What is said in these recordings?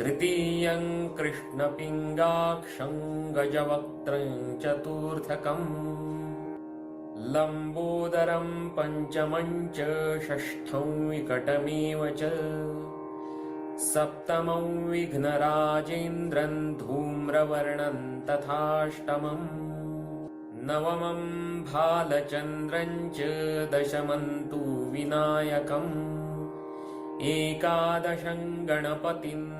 तृतीयं कृष्णपिङ्गाक्षं गजवक्त्रं चतुर्थकम्। लम्बोदरं पञ्चमं च षष्ठं विकटमेव च। सप्तमं विघ्नराजेन्द्रं धूम्रवर्णं तथाष्टमम्। नवमं भालचन्द्रं च दशमं तु विनायकम्। एकादशं गणपतिं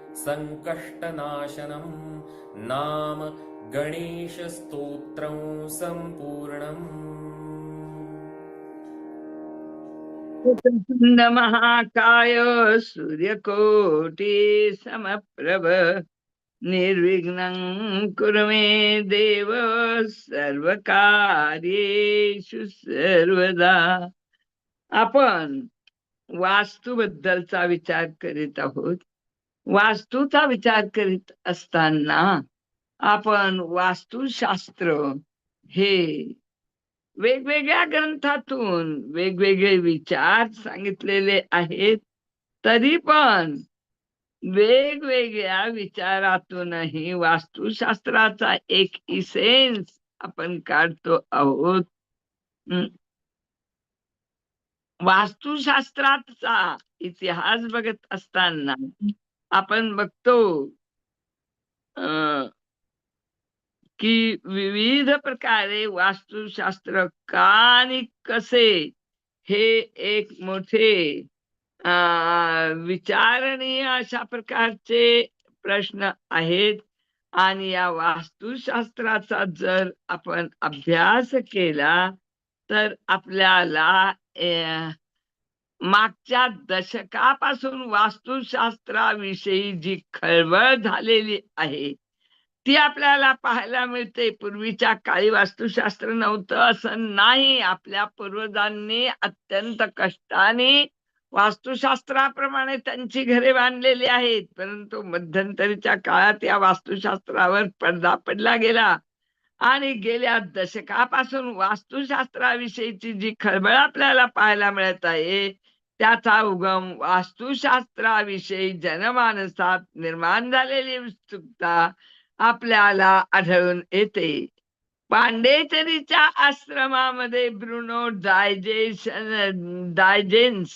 सङ्कष्टनाशनं नाम गणेशस्तोत्रं सम्पूर्णम्। महाकाय सूर्यकोटी समप्रभ निर्विघ्नं कुरु मे देव सर्वकार्येषु सर्वदा। आपण वास्तूबद्दलचा विचार करीत आहोत. वास्तूचा विचार करीत असताना आपण वास्तुशास्त्र हे वेगवेगळ्या ग्रंथातून वेगवेगळे विचार सांगितलेले आहेत. तरी पण वेगवेगळ्या विचारातूनही वास्तुशास्त्राचा एक इसेन्स आपण काढतो आहोत. वास्तुशास्त्राचा इतिहास बघत असताना आपण बघतो अं, की विविध प्रकारे वास्तुशास्त्र का आणि कसे हे एक मोठे अं, विचारणीय अशा प्रकारचे प्रश्न आहेत. आणि या वास्तुशास्त्राचा जर आपण अभ्यास केला तर आपल्याला मागच्या दशकापासून वास्तुशास्त्राविषयी जी खळबळ झालेली आहे ती आपल्याला पाहायला मिळते. पूर्वीच्या काळी वास्तुशास्त्र नव्हतं असं नाही. आपल्या पूर्वजांनी अत्यंत कष्टाने वास्तुशास्त्राप्रमाणे त्यांची घरे बांधलेली आहेत. परंतु मध्यंतरीच्या काळात या वास्तुशास्त्रावर पडदा पडला गेला. आणि गेल्या दशकापासून वास्तुशास्त्राविषयीची जी खळबळ आपल्याला पाहायला मिळत आहे त्याचा उगम वास्तुशास्त्राविषयी जनमानसात निर्माण झालेली उत्सुकता आपल्याला आढळून येते. पांडेचरीच्या आश्रमामध्ये ब्रुनो डायजेशन डायजेन्स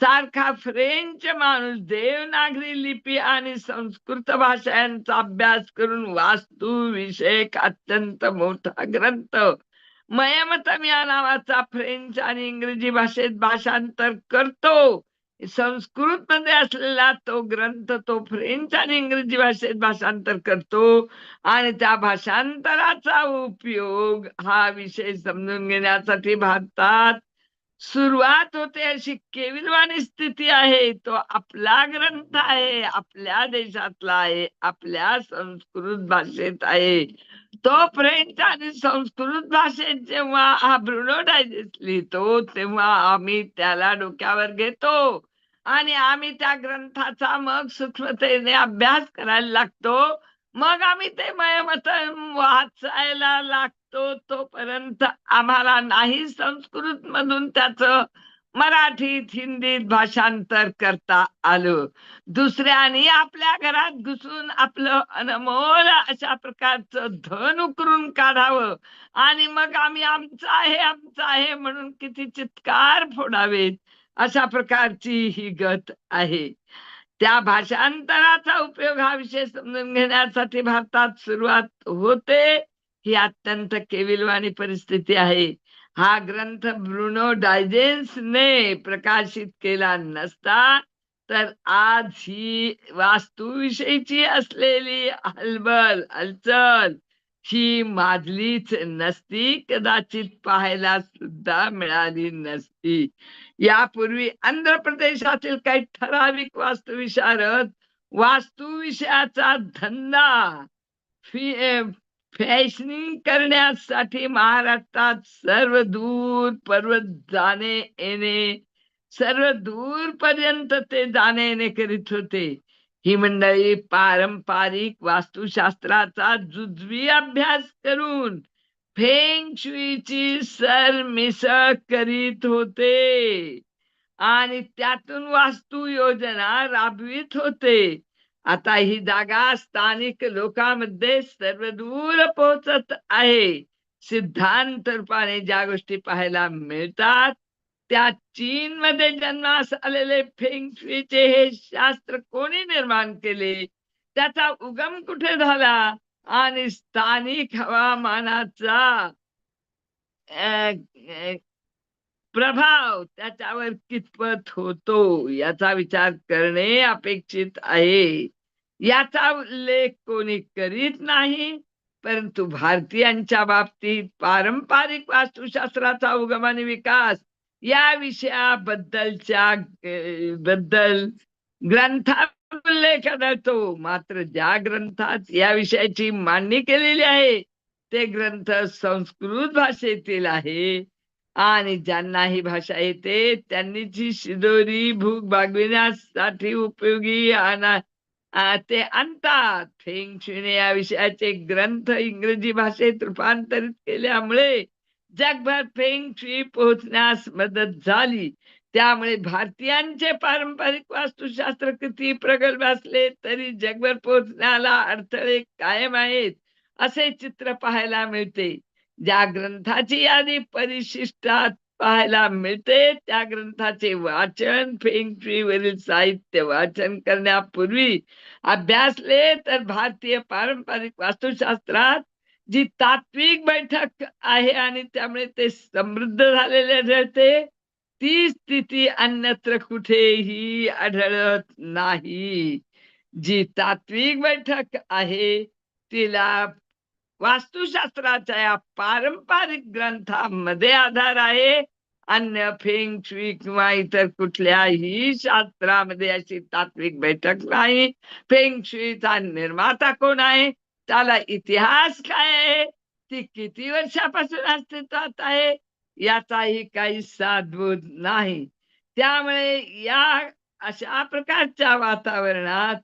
सारखा फ्रेंच माणूस देवनागरी लिपी आणि संस्कृत भाषांचा अभ्यास करून वास्तू विषयक अत्यंत मोठा ग्रंथ मयमतम या नावाचा फ्रेंच आणि इंग्रजी भाषेत भाषांतर करतो. संस्कृत मध्ये असलेला तो ग्रंथ तो फ्रेंच आणि इंग्रजी भाषेत भाषांतर करतो. आणि त्या भाषांतराचा उपयोग हा विषय समजून घेण्यासाठी भारतात सुरुवात होते अशी केविलवाणी स्थिती आहे. तो आपला ग्रंथ आहे आपल्या देशातला आहे आपल्या संस्कृत भाषेत आहे. तो फ्रेंच आणि संस्कृत भाषेत जेव्हा हा ब्रुनो डायजेस्ट लिहितो तेव्हा आम्ही त्याला डोक्यावर घेतो. आणि आम्ही त्या ग्रंथाचा मग सूक्ष्मतेने अभ्यास करायला लागतो. मग आम्ही ते मयमत वाचायला तो तोपर्यंत आम्हाला नाही संस्कृत मधून त्याचं मराठीत हिंदीत भाषांतर करता आलं. दुसऱ्यानी आपल्या घरात घुसून आपलं अनमोल अशा प्रकारचं धन उकरून काढावं. आणि मग आम्ही आमचं आहे आमचं आहे म्हणून किती चित्कार फोडावेत अशा प्रकारची ही गत आहे. त्या भाषांतराचा उपयोग हा विषय समजून घेण्यासाठी भारतात सुरुवात होते. ही अत्यंत केविलवाणी परिस्थिती आहे. हा ग्रंथ ब्रुनो डायजेन्सने प्रकाशित केला नसता तर आज ही वास्तूविषयीची असलेली हलबल हलचल ही माजलीच नसती कदाचित पाहायला सुद्धा मिळाली नसती. यापूर्वी आंध्र प्रदेशातील काही ठराविक वास्तुविशारद वास्तुविषयाचा धंदा फी फॅशनिंग करण्यासाठी महाराष्ट्रात सर्व दूर पर्वत जाणे येणे सर्व दूर पर्यंत ते जाणे येणे करीत होते. ही मंडळी पारंपरिक वास्तुशास्त्राचा जुजवी अभ्यास करून फेंग शुईची सरमिसळ करीत होते. आणि त्यातून वास्तू योजना राबवित होते. आता ही जागा स्थानिक लोकांमध्ये सर्वदूर पोहोचत आहे. सिद्धांत रूपाने ज्या गोष्टी पाहायला मिळतात त्या चीन मध्ये जन्मास आलेले फेंगशुईचे हे शास्त्र कोणी निर्माण केले? त्याचा उगम कुठे झाला? आणि स्थानिक हवामानाचा प्रभाव त्याच्यावर कितपत होतो? याचा विचार करणे अपेक्षित आहे. याचा उल्लेख कोणी करीत नाही परंतु भारतीयांच्या बाबतीत पारंपरिक वास्तुशास्त्राचा उगम आणि विकास या विषयाबद्दलच्या बद्दल ग्रंथात उल्लेख आढळतो. मात्र ज्या ग्रंथात या विषयाची मांडणी केलेली आहे ते ग्रंथ संस्कृत भाषेतील आहे. आणि ज्यांना ही भाषा येते त्यांनी जी शिदोरी भूक भागविण्यासाठी उपयोगी ते आणतात फेंग या विषयाचे ग्रंथ इंग्रजी भाषेत रूपांतरित केल्यामुळे जगभर फेंग शुई पोहोचण्यास मदत झाली त्यामुळे भारतीयांचे पारंपरिक वास्तुशास्त्र किती प्रगल्भ असले तरी जगभर पोहोचण्याला अडथळे कायम आहेत असे चित्र पाहायला मिळते ज्या ग्रंथाची यादी परिशिष्टात पाहायला मिळते त्या ग्रंथाचे वाचन फेंग वरील साहित्य वाचन करण्यापूर्वी अभ्यासले तर भारतीय पारंपरिक वास्तुशास्त्रात जी तात्विक बैठक आहे आणि त्यामुळे ते समृद्ध झालेले आढळते ती स्थिती अन्यत्र कुठेही आढळत नाही. जी तात्विक बैठक आहे तिला वास्तुशास्त्राच्या या पारंपरिक ग्रंथांमध्ये आधार आहे. अन्य फेंग शुई किंवा इतर कुठल्याही शास्त्रामध्ये अशी तात्विक बैठक नाही. फेंग शुईचा निर्माता कोण आहे? त्याला इतिहास काय आहे? ती किती वर्षापासून अस्तित्वात आहे? याचाही काही साधबोध नाही. त्यामुळे या अशा प्रकारच्या वातावरणात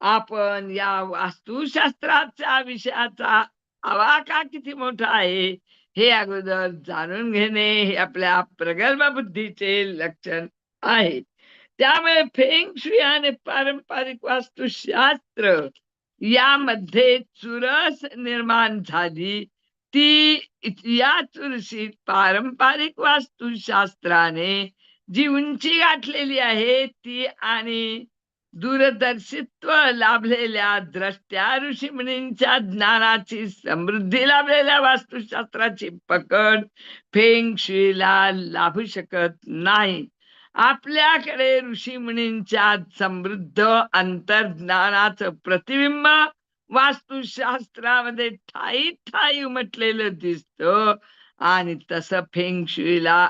आपण या वास्तुशास्त्राच्या विषयाचा हवा का किती मोठा आहे. हे अगोदर जाणून घेणे हे आपल्या प्रगल्भ बुद्धीचे लक्षण आहे. त्यामुळे फेंग शुई आणि पारंपरिक वास्तुशास्त्र यामध्ये चुरस निर्माण झाली. ती या चुरशीत पारंपरिक वास्तुशास्त्राने जी उंची गाठलेली आहे ती आणि दूरदर्शित्व लाभलेल्या द्रष्ट्या ऋषीमुनींच्या ज्ञानाची समृद्धी लाभलेल्या वास्तुशास्त्राची पकड फेंग शिला लाभू शकत नाही. आपल्याकडे ऋषीमुनींच्या समृद्ध अंतर्ज्ञानाचं प्रतिबिंब वास्तुशास्त्रामध्ये ठाई ठाई उमटलेलं दिसत. आणि तसं फेंग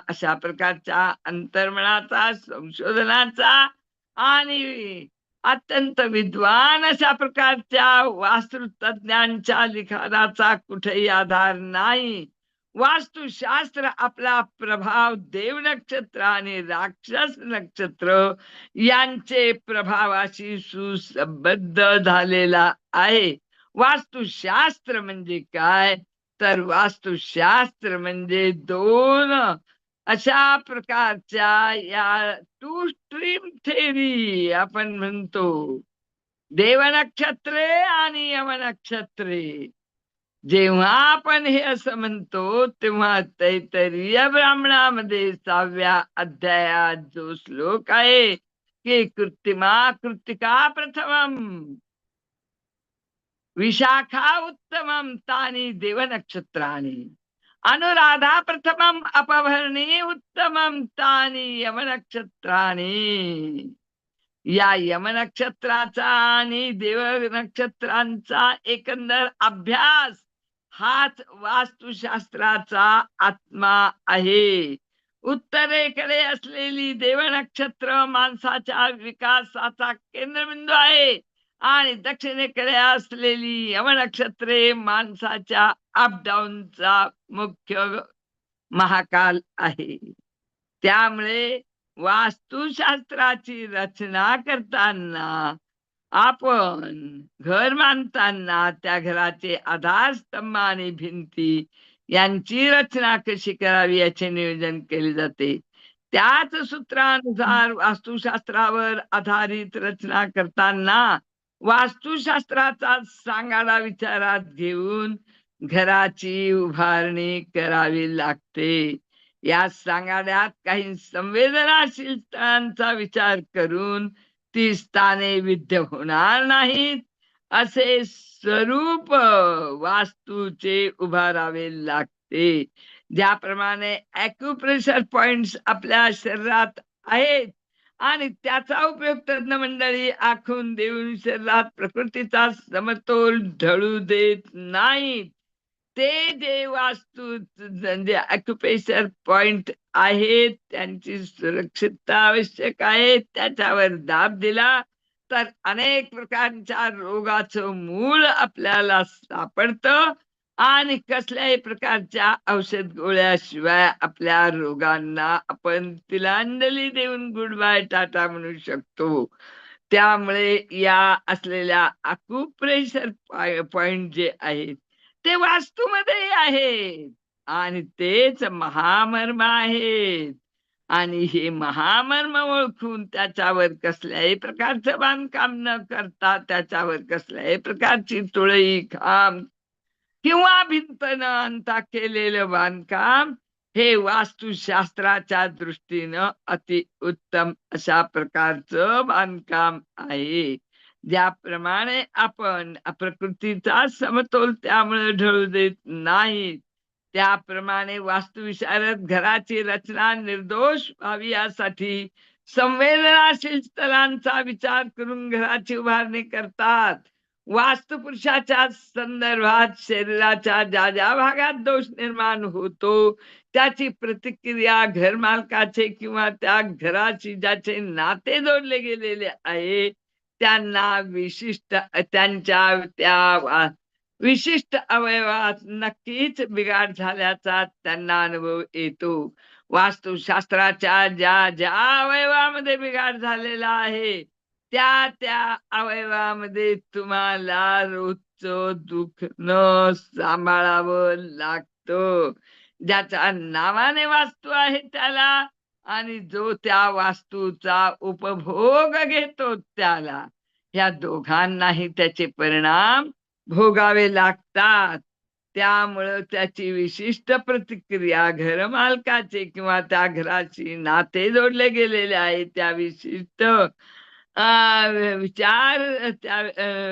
अशा प्रकारच्या अंतर्मनाचा संशोधनाचा आणि अत्यंत विद्वान अशा प्रकारच्या वास्तुतज्ञांच्या लिखाणाचा कुठेही आधार नाही. वास्तुशास्त्र आपला प्रभाव देव नक्षत्र आणि राक्षस नक्षत्र यांचे प्रभावाशी सुसंबद्ध झालेला आहे. वास्तुशास्त्र म्हणजे काय? तर वास्तुशास्त्र म्हणजे दोन अशा प्रकारच्या या टू स्ट्रीम थेरी आपण म्हणतो. देवनक्षत्रे आणि यमनक्षत्रे. जेव्हा आपण हे असं म्हणतो तेव्हा तैतरीय ब्राह्मणामध्ये सहाव्या अध्यायात जो श्लोक आहे की कृत्रिमा कृतिका प्रथमम. विशाखा उत्तमम तानी देवनक्षत्राणी. अनुराधा प्रथमम अपभरणी उत्तमम तानी यम नक्षत्राणी या यमनक्षत्राचा आणि देव नक्षत्रांचा एकंदर अभ्यास हाच वास्तुशास्त्राचा आत्मा आहे। उत्तरेकडे असलेली देवनक्षत्र माणसाच्या विकासाचा केंद्रबिंदू आहे। आणि दक्षिणेकडे असलेली यवनक्षत्रे माणसाच्या अपडाऊनचा मुख्य महाकाल आहे. त्यामुळे वास्तुशास्त्राची रचना करताना आपण घर मानताना त्या घराचे आधारस्तंभ आणि भिंती यांची रचना कशी करावी याचे नियोजन केले जाते. त्याच सूत्रानुसार वास्तुशास्त्रावर आधारित रचना करताना वास्तुशास्त्राचा सांगाडा विचारात घेऊन घराची उभारणी करावी लागते. या सांगाड्यात काही संवेदनाशील स्थळांचा विचार करून ती स्थाने विद्य होणार नाहीत असे स्वरूप वास्तूचे उभारावे लागते. ज्याप्रमाणे ॲक्युप्रेशर पॉइंट आपल्या शरीरात आहेत आणि त्याचा उपयोग तज्ञ मंडळी आखून देऊन शरीरात प्रकृतीचा समतोल ढळू देत नाही ते जे वास्तू जे ऑक्युपेशन पॉइंट आहेत त्यांची सुरक्षितता आवश्यक आहे त्याच्यावर दाब दिला तर अनेक प्रकारच्या रोगाचं मूळ आपल्याला सापडतं. आणि कसल्याही प्रकारच्या औषध गोळ्याशिवाय आपल्या रोगांना आपण तिलांजली देऊन गुड बाय टाटा म्हणू शकतो. त्यामुळे या असलेल्या अकुप्रेशर पॉइंट जे आहेत ते वास्तूमध्ये आहेत. आणि तेच महामर्म आहेत. आणि हे महामर्म ओळखून त्याच्यावर कसल्याही प्रकारचं बांधकाम न करता त्याच्यावर कसल्याही प्रकारची तुळई खांब किंवा भिंतनं अंता केलेलं बांधकाम हे वास्तुशास्त्राच्या दृष्टीनं अति उत्तम अशा प्रकारचं बांधकाम आहे. ज्याप्रमाणे आपण प्रकृतीचा समतोल त्यामुळे ढळू देत नाही. त्याप्रमाणे वास्तुविशारद घराची रचना निर्दोष व्हावी यासाठी संवेदनाशील स्थलांचा विचार करून घराची उभारणी करतात. वास्तुपुरुषाच्या संदर्भात शरीराच्या ज्या ज्या भागात दोष निर्माण होतो त्याची प्रतिक्रिया घर मालकाचे किंवा त्या घराची ज्याचे नाते जोडले गेलेले आहे त्यांना विशिष्ट त्यांच्या त्या विशिष्ट अवयवात नक्कीच बिघाड झाल्याचा त्यांना अनुभव येतो. वास्तुशास्त्राच्या ज्या ज्या अवयवामध्ये बिघाड झालेला आहे त्या त्या अवयवामध्ये तुम्हाला रोजच दुःख न सांभाळावं लागतं. ज्याच्या नावाने वास्तू आहे त्याला आणि जो त्या वास्तूचा उपभोग घेतो त्याला. या दोघांनाही त्याचे परिणाम भोगावे लागतात. त्यामुळं त्याची विशिष्ट प्रतिक्रिया घर मालकाचे किंवा त्या घराची नाते जोडले गेलेले आहे. त्या विशिष्ट विचार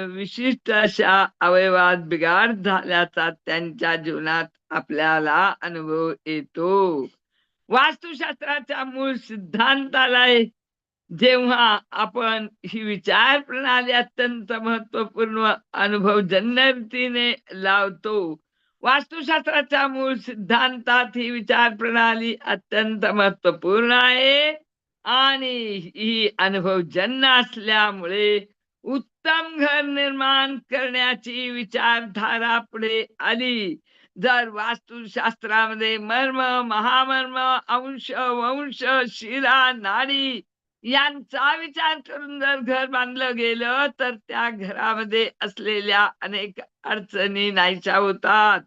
विशिष्ट अशा अवयवात बिघाड झाल्याचा त्यांच्या जीवनात आपल्याला अनुभव येतो. वास्तुशास्त्राच्या मूळ सिद्धांताला जेव्हा आपण ही विचार प्रणाली अत्यंत महत्त्वपूर्ण अनुभव जन्य रीतीने लावतो वास्तुशास्त्राच्या मूळ सिद्धांतात ही विचार प्रणाली अत्यंत महत्त्वपूर्ण आहे. आणि ही अनुभवजन्य असल्यामुळे उत्तम घर निर्माण करण्याची विचारधारा पुढे आली. जर वास्तुशास्त्रामध्ये मर्म महामर्म अंश वंश शिरा नाडी यांचा विचार करून जर घर बांधलं गेलं तर त्या घरामध्ये असलेल्या अनेक अडचणी नाहीशा होतात.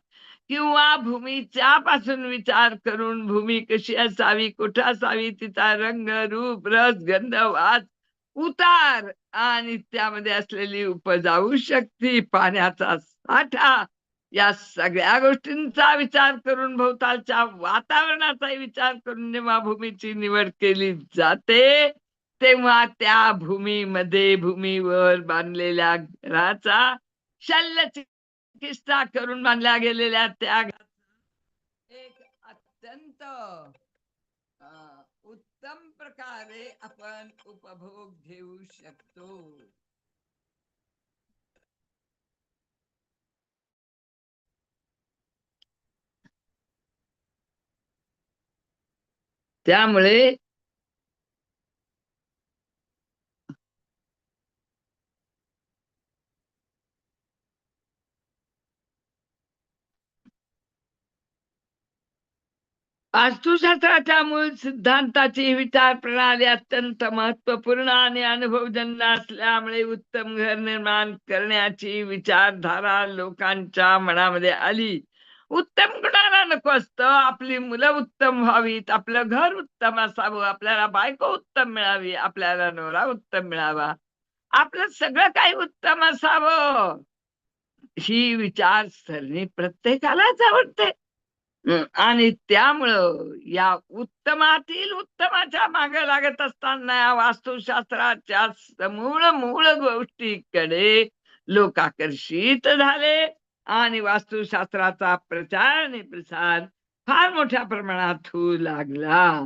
किंवा भूमीच्या पासून विचार करून भूमी कशी असावी कुठं असावी तिचा रंग रूप रस गंध वास उतार आणि त्यामध्ये असलेली उपजाऊ शक्ती. पाण्याचा साठा या सगळ्या गोष्टींचा विचार करून भोवतालच्या वातावरणाचाही विचार करून जेव्हा भूमीची निवड केली जाते तेव्हा त्या भूमीमध्ये भूमीवर बांधलेल्या घराचा शल्य चिकित्सा करून बांधल्या गेलेल्या त्या एक अत्यंत उत्तम प्रकारे आपण उपभोग घेऊ शकतो. त्यामुळे वास्तुशास्त्राच्या मूळ सिद्धांताची विचार प्रणाली अत्यंत महत्त्वपूर्ण आणि अनुभवजन्य असल्यामुळे उत्तम घर निर्माण करण्याची विचारधारा लोकांच्या मनामध्ये आली. उत्तम कुणाला नको असतं? आपली मुलं उत्तम व्हावीत आपलं घर उत्तम असावं आपल्याला बायको उत्तम मिळावी आपल्याला नवरा उत्तम मिळावा. आपलं सगळं काही उत्तम असावं. ही विचारसरणी प्रत्येकालाच आवडते. आणि त्यामुळं या उत्तमातील उत्तमाच्या मागे लागत असताना या वास्तुशास्त्राच्या मूळ मूळ गोष्टीकडे लोक आकर्षित झाले. आणि वास्तुशास्त्राचा प्रचार आणि प्रसार फार मोठ्या प्रमाणात होऊ लागला.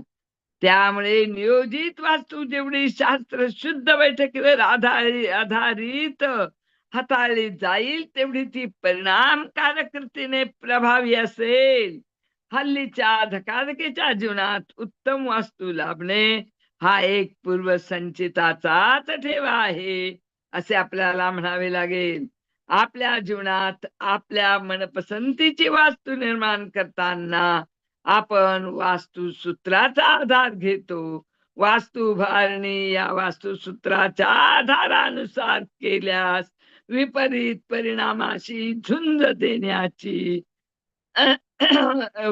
त्यामुळे नियोजित वास्तू जेवढी शास्त्र शुद्ध बैठकीवर आधारित आधारित हाताळली जाईल तेवढी ती परिणामकारक रीतीने प्रभावी असेल. हल्लीच्या धकाधकीच्या जीवनात उत्तम वास्तू लाभणे हा एक पूर्वसंचिताचाच ठेवा आहे असे आपल्याला म्हणावे लागेल. आपल्या जीवनात आपल्या मनपसंतीची वास्तू निर्माण करताना आपण वास्तुसूत्राचा आधार घेतो. वास्तू उभारणी या वास्तुसूत्राच्या आधारानुसार केल्यास विपरीत परिणामाशी झुंज देण्याची.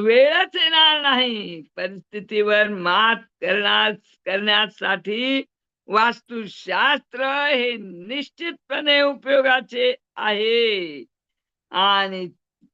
वेळच येणार नाही. परिस्थितीवर मात करण्यास करण्यासाठी वास्तुशास्त्र हे निश्चितपणे उपयोगाचे आहे. आणि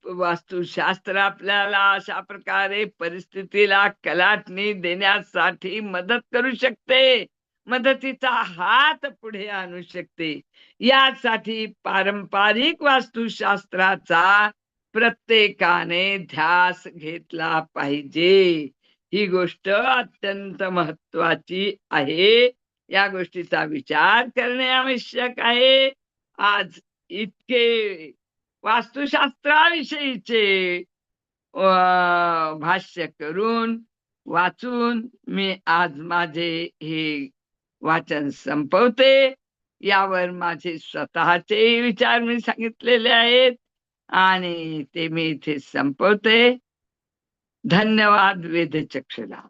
वास्तुशास्त्र आपल्याला अशा प्रकारे परिस्थितीला कलाटणी देण्यासाठी मदत करू शकते. मदतीचा हात पुढे आणू शकते. यासाठी पारंपरिक वास्तुशास्त्राचा प्रत्येकाने ध्यास घेतला पाहिजे. ही गोष्ट अत्यंत महत्वाची आहे. या गोष्टीचा विचार करणे आवश्यक आहे. आज इतके वास्तुशास्त्राविषयीचे अं, भाष्य करून वाचून मी आज माझे हे वाचन संपवते. यावर माझे स्वतःचे विचार मी सांगितलेले आहेत. आणि ते मी इथे संपवते. धन्यवाद वेदचक्षला.